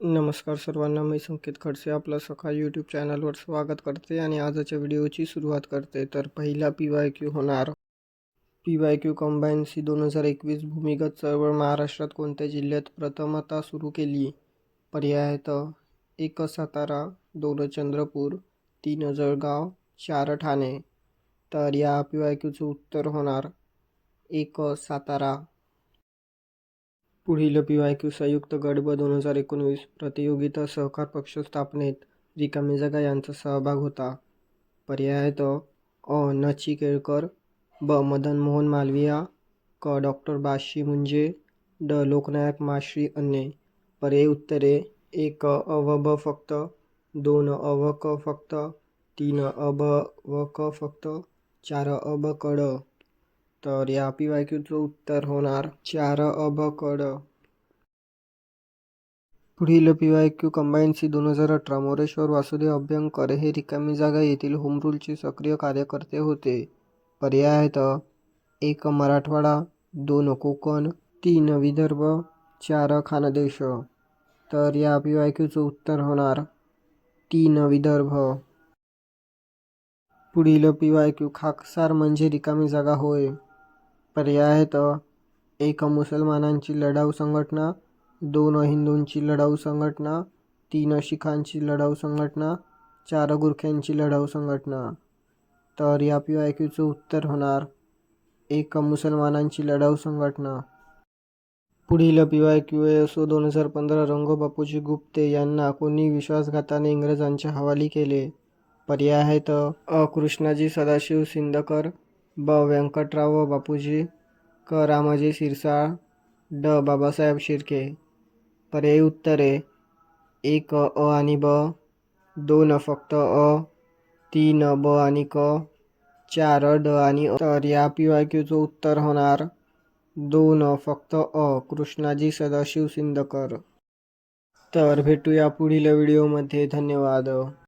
नमस्कार सर्वांना मी संकेत खडसे आपलं सखा यूट्यूब चॅनलवर स्वागत करते आणि आजच्या व्हिडिओची सुरुवात करते. तर पहिला पी वाय क्यू होणार. P Y Q combine C दोन हजार एकवीस भूमिगत चळवळ महाराष्ट्रात कोणत्या जिल्ह्यात प्रथमता सुरू केली? पर्याय एक सातारा दोन चंद्रपूर तीन जळगाव चार ठाणे तर या पी वाय क्यूचं उत्तर होणार. एक सातारा पुढील पी वाय क्यू संयुक्त गडब दोन हजार एकोणवीस प्रतियोगिता सहकार पक्ष स्थापनेत रिकामी जागा यांचा सहभाग होता. पर्याय अ. नची केळकर ब. मदन मोहन मालविया क. डॉक्टर बाशी मुंजे ड. लोकनायक माश्री अन्ने पर्याय उत्तरे एक अ व ब फक्त दोन अ व क फक्त तीन अ ब व क फक्त चार अ ब कड तर या पी वाय क्यूचं उत्तर होणार चार अबकड कड पुढील P Y Q combine C दोन हजार अठरा मोरेश्वर वासुदेव अभ्यंकर हे रिकामी जागा येथील होमरूलचे सक्रिय कार्यकर्ते होते. पर्याय आहेत एक मराठवाडा दोन कोकण तीन विदर्भ चार खानदेश. तर या पी वाय क्यूचं उत्तर होणार तीन विदर्भ. पुढील पी वाय क्यू खाकसार म्हणजे रिकामी जागा होय. पर्याय आहेत. एक मुसलमानांची लढाऊ संघटना दोन हिंदूंची लढाऊ संघटना तीन शिखांची लढाऊ संघटना चार गुरख्यांची लढाऊ संघटना. तर या पी आय क्यूचं उत्तर होणार एक मुसलमानांची लढाऊ संघटना. पुढील पी वाय क्यू ए असो दोन हजार पंधरा रंगो बापूजी गुप्ते यांना कोणी विश्वासघाताने इंग्रजांच्या हवाली केले? पर्याय आहेत अ. कृष्णाजी सदाशिव सिंदकर ब. व्यंकटराव बापूजी क. रामाजी शिरसाळ ड. बाबासाहेब शिर्के. पर्यायी उत्तरे. एक अ आणि ब. दोन फक्त अ. तीन ब आणि क. चार ड आणि अ. तर या पी वाय क्यूचं उत्तर होणार दोन फक्त अ. कृष्णाजी सदाशिव सिंदकर. तर भेटूया पुढील व्हिडिओमध्ये. धन्यवाद.